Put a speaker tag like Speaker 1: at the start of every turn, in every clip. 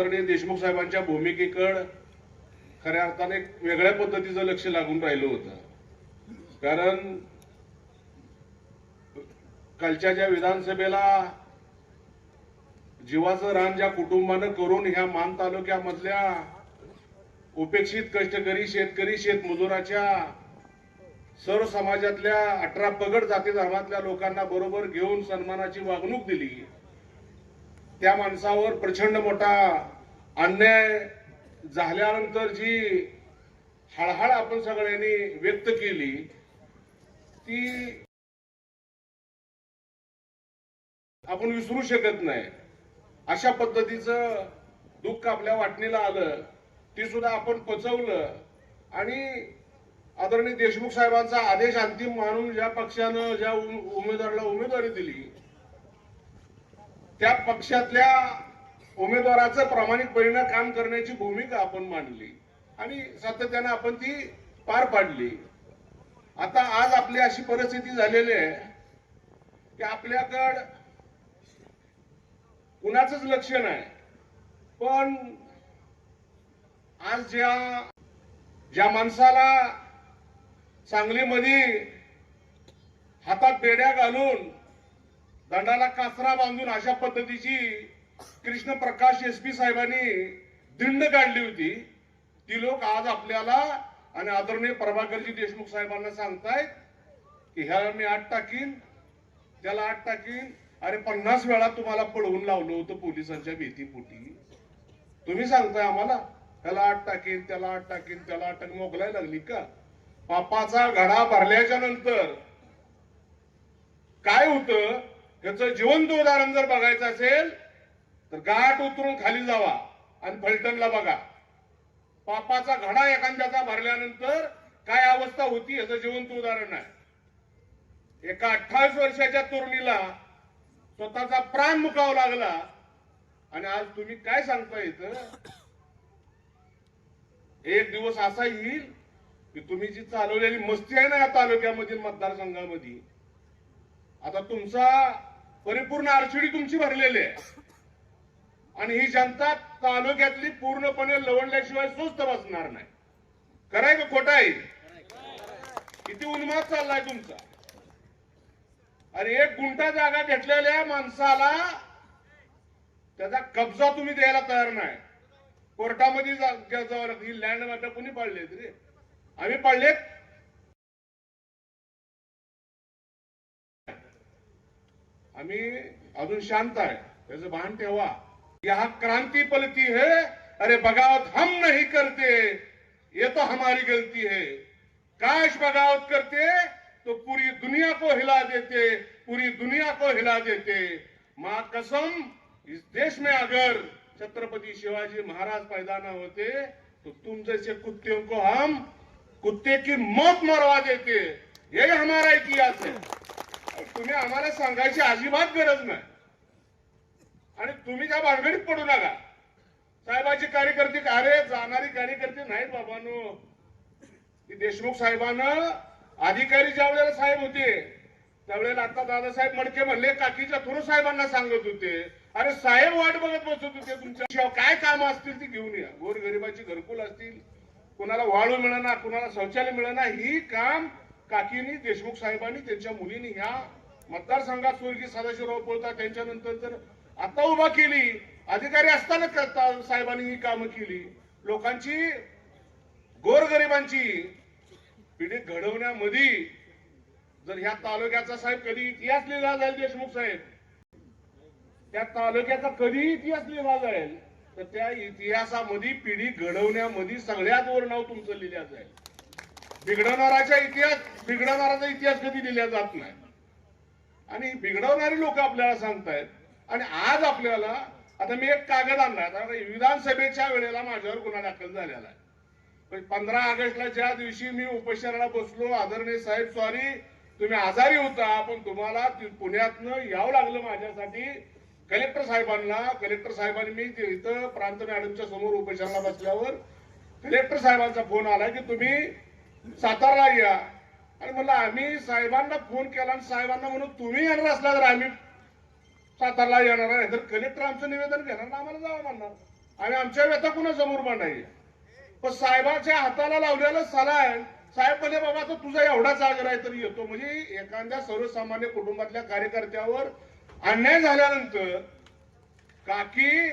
Speaker 1: आदरणीय देशमुख साहेबांच्या भूमिकेकड खऱ्या अर्थाने एक वेगळ्या पद्धतीचं लक्ष लागून राहिलं होतं. कारण कालच्या ज्या विधानसभेला जीवाचं रान ज्या कुटुंबानं करून ह्या मान तालुक्यामधल्या उपेक्षित कष्टकरी शेतकरी शेतमजुराच्या सर्व समाजातल्या अठरा पगड जाती धर्मातल्या लोकांना बरोबर घेऊन सन्मानाची वागणूक दिली. त्या माणसावर प्रचंड मोठा अन्याय झाल्यानंतर जी हळहळ आपण सगळ्यांनी व्यक्त केली ती आपण विसरू शकत नाही. अशा पद्धतीचं दुःख आपल्या वाटणीला आलं ती सुद्धा आपण पचवलं आणि आदरणीय देशमुख साहेबांचा आदेश अंतिम मानून ज्या पक्षानं ज्या उमेदवाराला उमेदवारी दिली त्या पक्षातल्या उमेदवाराचं प्रामाणिकपणे काम करण्याची भूमिका आपण मांडली. आणि सातत्यानं आपण ती पार पाडली. आता आज आपली अशी परिस्थिती झालेली आहे की आपल्याकडं कुणाचंच लक्ष नाही. पण आज ज्या ज्या माणसाला सांगलीमध्ये हातात बेड्या घालून दंडाला कासरा बांधून अशा पद्धतीची कृष्ण प्रकाश एस पी साहेबांनी दिंड काढली होती. ती लोक आज आपल्याला आणि आदरणीय प्रभाकरजी देशमुख साहेबांना सांगतायत की ह्याला मी आठ टाकीन त्याला आठ टाकीन. अरे पन्नास वेळा तुम्हाला पळवून लावलं होतं पोलिसांच्या भीतीपोटी. तुम्ही सांगताय आम्हाला? त्याला आठ टाकीन त्याला आठ टाकीन त्याला आठ टाकीन. मोगलाय लागली का? पापाचा घडा भरल्याच्या नंतर काय होतं? याचं जिवंत उदाहरण जर बघायचं असेल तर गाठ उतरून खाली जावा आणि फलटणला बघा. पापाचा घडा एखाद्याचा भरल्यानंतर काय अवस्था होती याचं जिवंत उदाहरण आहे. एका अठ्ठावीस वर्षाच्या तरुणीला स्वतःचा प्राण मुकावा लागला. आणि आज तुम्ही काय सांगता इथं? एक दिवस असा येईल की तुम्ही जी चालवलेली मस्ती आहे ना या तालुक्यामधील मतदारसंघामध्ये आता तुमचा परिपूर्ण आरक्षडी तुमची भरलेली आहे. आणि ही जनता तालुक्यातली पूर्णपणे लवणल्याशिवाय स्वस्त बसणार नाही. कराय का खोटा आहे? किती उन्माद चाललाय तुमचा. आणि एक गुंठा जागा घेतलेल्या माणसाला त्याचा कब्जा तुम्ही द्यायला तयार नाही. कोर्टामध्ये जा- जा- जावं लागतं. ही लँड मात्र कुणी पाडलेत रे? आम्ही पाडलेत? आम्ही अजून शांत आहे. त्याचं भान ठेवा. यहा क्रांती पलती है. अरे बगावत हम नहीं करते. ये तो हमारी गलती है. काश बगावत करते तो पूरी दुनिया को हिला देते पूरी दुनिया को हिला देते. मां कसम इस देश में अगर छत्रपति शिवाजी महाराज पैदा ना होते तो तुम जैसे कुत्तों को हम कुत्ते की मौत मरवा देते. यही हमारा इतिहास है। तुम्ही आम्हाला सांगायची अजिबात गरज नाही. आणि तुम्ही त्या भानगडीत पडू नका. साहेबाची कार्यकर्ते अरे जाणारी कार्यकर्ते नाहीत बाबांनो. की देशमुख साहेबानं अधिकारी ज्या वेळेला साहेब होते त्यावेळेला आता दादासाहेब मडके म्हणले काकीच्या थोर साहेबांना सांगत होते. अरे साहेब वाट बघत बसत होते तुमच्या काय काम असतील ती घेऊन या. गोरगरिबाची घरकुल असतील. कुणाला वाळू मिळणार कुणाला शौचालय मिळणार ही काम काकीनी देशमुख साहेबांनी त्यांच्या मुलींनी ह्या मतदारसंघात स्वर्गीय सदाशिवराव पोळता त्यांच्यानंतर तर आता उभा केली. अधिकारी असताना करता साहेबांनी ही कामं केली. लोकांची गोरगरिबांची पिढी घडवण्यामध्ये जर ह्या तालुक्याचा साहेब कधी इतिहास लिहिला जाईल देशमुख साहेब? त्या तालुक्याचा कधी इतिहास लिहिला जाईल? तर त्या इतिहासामध्ये पिढी घडवण्यामध्ये सगळ्यात वर नाव तुमचं लिहिल्या जाईल. बिघडवणाराचा इतिहास बिघडवणाराचा इतिहास कधी लिहिला जात नाही. आणि बिघडवणारी लोक आपल्याला सांगतायत. आणि आज आपल्याला आता मी एक कागद आणला विधानसभेच्या वेळेला माझ्यावर गुन्हा दाखल झालेला आहे. पंधरा ऑगस्टला ज्या दिवशी मी उपोषणाला बसलो. आदरणीय साहेब सॉरी तुम्ही आजारी होता पण तुम्हाला पुण्यातनं यावं लागलं माझ्यासाठी. कलेक्टर साहेबांना कलेक्टर साहेबांनी मी इथं प्रांत मॅडमच्या समोर उपोषणाला बसल्यावर कलेक्टर साहेबांचा फोन आला की तुम्ही सातारा या आणि म्हणलं आम्ही साहेबांना फोन केला आणि साहेबांना म्हणून तुम्ही येणार असला तर आम्ही सातारला येणार आहे. तर कलेक्टर आमचं निवेदन घेणार ना आम्हाला जावं म्हणणार. आणि आमच्या व्यथा कुणासमोर मांडायच्या पण साहेबाच्या हाताला लावलेलं सलाय. साहेब म्हणजे बाबा तर तुझा एवढाच आग्रह आहे तरी येतो. म्हणजे एखाद्या सर्वसामान्य कुटुंबातल्या कार्यकर्त्यावर अन्याय झाल्यानंतर काकी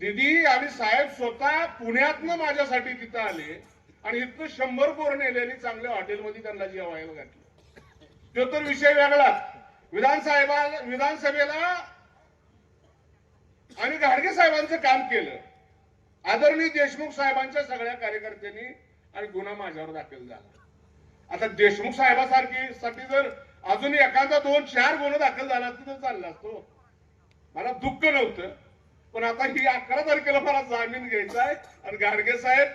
Speaker 1: दिदी आणि साहेब स्वतः पुण्यातनं माझ्यासाठी तिथं आले. आणि इथनं शंभर पोरं नेलेली चांगल्या हॉटेलमध्ये त्यांना जेवायला घातलं. तो तर विषय वेगळाच. विधानसाहेबा विधानसभेला आणि घाडगे साहेबांचं काम केलं. आदरणीय देशमुख साहेबांच्या सगळ्या कार्यकर्त्यांनी आणि गुन्हा माझ्यावर दाखल झाला. आता देशमुख साहेबासारखी साठी जर अजून एखादा दोन चार गुन्हा दाखल झाला असता तर चालला असतो हो. मला दुःख नव्हतं. पण आता ही अकरा तारखेला मला जामीन घ्यायचा आहे आणि गाडगे साहेब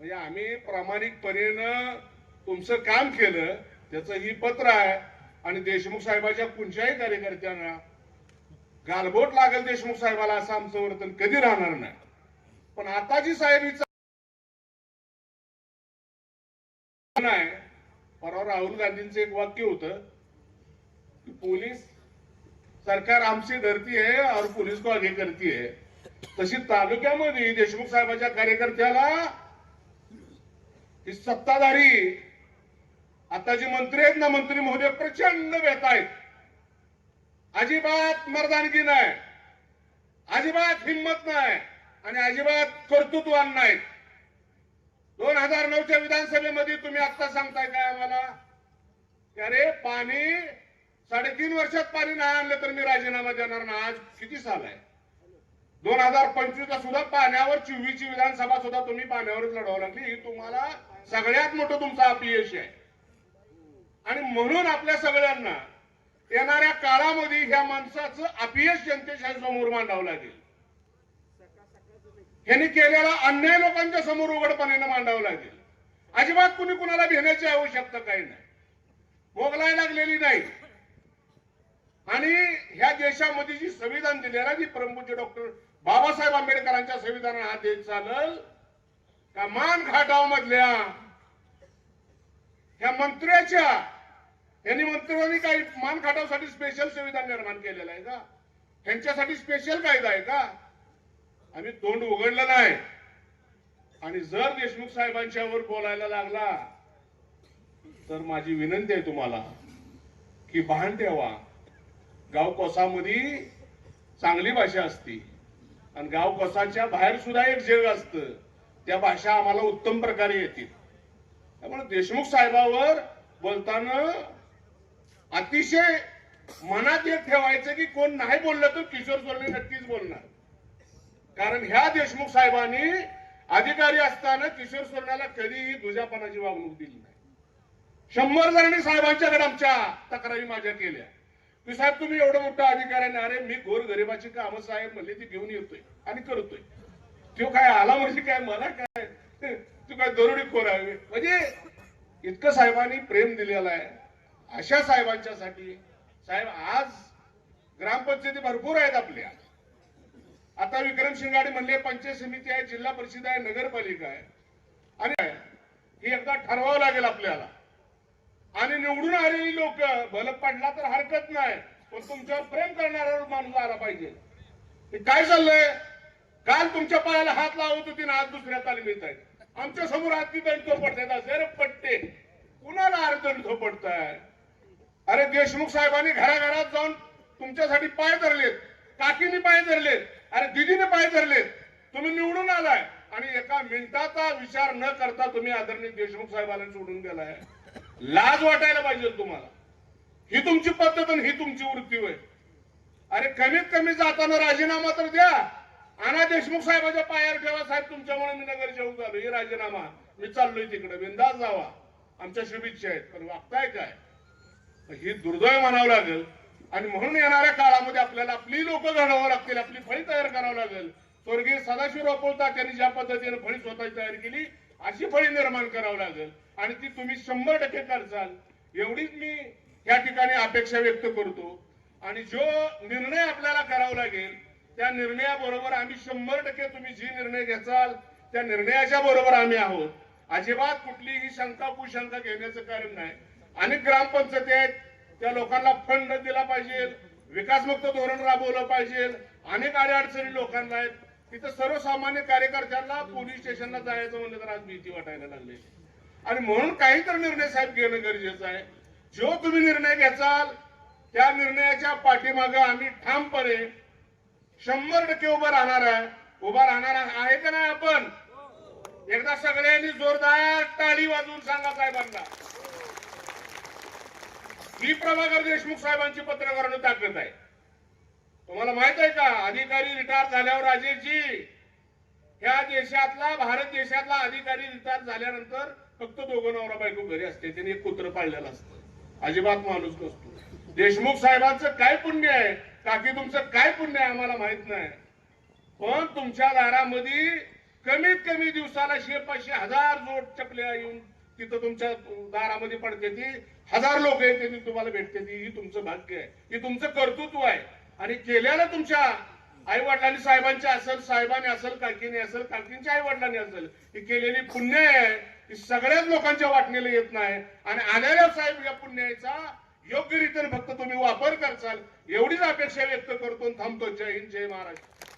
Speaker 1: म्हणजे आम्ही प्रामाणिकपणेनं तुमचं काम केलं त्याचं ही पत्र आहे. आणि देशमुख साहेबाच्या कोणत्याही कार्यकर्त्यांना गालबोट लागेल देशमुख साहेबाला असं आमचं वर्तन कधी राहणार नाही. पण आता जी साहेब नाही. परवा राहुल गांधींचं एक वाक्य होतं की पोलीस सरकार आमची धरती आहे और पोलीस को आगे करती है तशी तालुक्यामध्ये देशमुख साहेबाच्या कार्यकर्त्याला ही सत्ताधारी आता जे मंत्री आहेत ना मंत्री महोदय प्रचंड व्यथा आहेत. अजिबात मर्दानगी नाही. अजिबात हिंमत नाही आणि अजिबात कर्तृत्वान नाहीत दोन हजार नऊच्या विधानसभेमध्ये तुम्ही आता सांगताय काय आम्हाला? की अरे पाणी साडेतीन वर्षात पाणी नाही आणलं तर मी राजीनामा देणार ना. आज किती साल आहे? दोन हजार पंचवीसला सुद्धा पाण्यावर चोवीसची विधानसभा सुद्धा तुम्ही पाण्यावरच लढवावं लागली. ही तुम्हाला सगळ्यात मोठं तुमचं अपयश आहे. आणि म्हणून आपल्या सगळ्यांना येणाऱ्या काळामध्ये ह्या माणसाचं अपयश जनतेच्या समोर मांडावं लागेल. यांनी केलेला अन्याय लोकांच्या समोर उघडपणे मांडावं लागेल. अजिबात कुणी कुणाला भेण्याची आवश्यकता काही नाही. मोगलाय लागलेली नाही. आणि ह्या देशामध्ये जी संविधान दिलेला जी परमपूज्य डॉक्टर बाबासाहेब आंबेडकरांच्या संविधानाने हा देश चालल का मान घाटाव मधल्या ह्या मंत्र्याच्या यांनी मंत्र्यांनी काही मान खाटावसाठी स्पेशल संविधान निर्माण केलेलं आहे का? त्यांच्यासाठी स्पेशल कायदा आहे का? आम्ही तोंड उघडलं नाही. आणि जर देशमुख साहेबांच्यावर बोलायला लागला तर माझी विनंती आहे तुम्हाला की भान ठेवा. गाव कोसामध्ये चांगली भाषा असती. आणि गाव कोसाच्या बाहेर सुद्धा एक जग असतं. त्या भाषा आम्हाला उत्तम प्रकारे येतील. त्यामुळे देशमुख साहेबावर बोलताना अतिशय मनात एक ठेवायचं की कोण नाही बोललं तर किशोर सोरणे नक्कीच बोलणार. कारण ह्या देशमुख साहेबांनी अधिकारी असताना किशोर सोरण्याला कधीही दुजापणाची वागणूक दिली नाही. शंभर जणांनी साहेबांच्याकडे आमच्या तक्रारी माझ्या केल्या. की साहेब तुम्ही एवढं मोठं अधिकाऱ्याने अरे मी गोर गरिबाची कामं साहेब म्हणले ती घेऊन येतोय आणि करतोय. तो काय आला म्हणजे काय मला काय? तू काय दरोडी खोर आहे म्हणजे इतकं साहेबांनी प्रेम दिलेलं आहे. अशा साहेबांच्यासाठी साहेब आज ग्रामपंचायती भरपूर आहेत आपल्या. आता विक्रम शिंगाडे म्हणले पंचायत समिती आहे जिल्हा परिषद आहे नगरपालिका आहे. आणि ही एकदा ठरवावं लागेल आपल्याला. आणि निवडून आलेली लोक भलक पडला तर हरकत नाही पण तुमच्यावर प्रेम करणारा माणूस आला पाहिजे. हे काय चाललंय? काल तुमच्या पायाला हात लावत होती ना आज दुसऱ्या तालमीत आहेत आमच्यासमोर हात दंड झोपडतात असे पट्टे. कुणाला अर्धंड झोपडताय? अरे देशमुख साहेबांनी घराघरात जाऊन तुमच्यासाठी पाय धरलेत काकीने पाय धरलेत अरे दिदीने पाय धरलेत. तुम्ही निवडून आलाय आणि एका मिनिटाचा विचार न करता तुम्ही आदरणीय देशमुख साहेबांना सोडून गेलाय. लाज वाटायला पाहिजे तुम्हाला. ही तुमची पद्धत आणि ही तुमची वृत्ती होय. अरे कमीत कमी जाताना राजीनामा तर द्या. आणा देशमुख साहेबाच्या पायावर ठेवा साहेब तुमच्यामुळे मी नगर जेवून झालो. हे राजीनामा. मी चाललोय तिकडे. बिंदास जावा. आमच्या शुभेच्छा आहेत. पण वागताय काय? ही दुर्दैव म्हणावं लागेल. आणि म्हणून येणाऱ्या काळामध्ये आपल्याला आपली लोक घडावं लागतील. आपली फळी तयार करावं लागेल. स्वर्गीय सदाशिव रापोलता त्यांनी ज्या पद्धतीने फळी स्वतःची तयार केली अशी फळी निर्माण करावं लागेल. आणि ती तुम्ही शंभर टक्के करचाल. एवढीच मी या ठिकाणी अपेक्षा व्यक्त करतो. आणि जो निर्णय आपल्याला करावा लागेल त्या निर्णयाबरोबर आम्ही शंभर टक्के तुम्ही जी निर्णय घ्याल त्या निर्णयाच्या बरोबर आम्ही आहोत. अजिबात कुठलीही शंका कुशंका घेण्याचं कारण नाही. अनेक ग्रामपंचायती आहेत त्या लोकांना फंड दिला पाहिजे विकासमुक्त धोरण राबवलं पाहिजे. अनेक अडचणी लोकांना आहेत. तिथं सर्वसामान्य कार्यकर्त्यांना पोलीस स्टेशनला जायचं म्हणलं तर आज भीती वाटायला लागली. आणि म्हणून काही तर निर्णय साहेब घेणं गरजेचं आहे. जो तुम्ही निर्णय घ्याल त्या निर्णयाच्या पाठीमागे आम्ही ठामपणे शंभर टक्के उभं राहणार आहे. उभा राहणार आहे. का नाही आपण? एकदा सगळ्यांनी जोरदार टाळी वाजवून सांगा साहेबांना. मी प्रभाकर देशमुख साहेबांची पत्रकारांनी ताकद आहे. तुम्हाला माहीत आहे का? अधिकारी रिटायर झाल्यावर राजेशजी ह्या देशातला भारत देशातला अधिकारी रिटायर झाल्यानंतर फक्त दोघं नवरा बायको घरी असते. त्यांनी एक कुत्र पाळलेलं असतं. अजिबात माणूस नसतो. देशमुख साहेबांचं काय पुण्य आहे? काकी तुमचं काय पुण्य आहे आम्हाला माहीत नाही. पण तुमच्या दारामध्ये कमीत कमी दिवसाला शे पाचशे हजार जोड चपल्या येऊन तिथं तुमच्या दारामध्ये पडते ती. हजार लोक येते ती तुम्हाला भेटते ती. ही तुमचं भाग्य आहे. ही तुमचं कर्तृत्व आहे. आणि केल्याला तुमच्या आई वडिलांनी साहेबांची असेल साहेबांनी असेल काकीने असेल काकींच्या आई वडिलांनी असेल ही केलेली पुण्य आहे. ही सगळ्याच लोकांच्या वाटणीला येत नाही. आणि आलेल्या साहेब या पुण्याचा योग्य रीतीने फक्त तुम्ही वापर करचाल एवढीच अपेक्षा व्यक्त करतो थांबतो. जय हिंद जय महाराष्ट्र.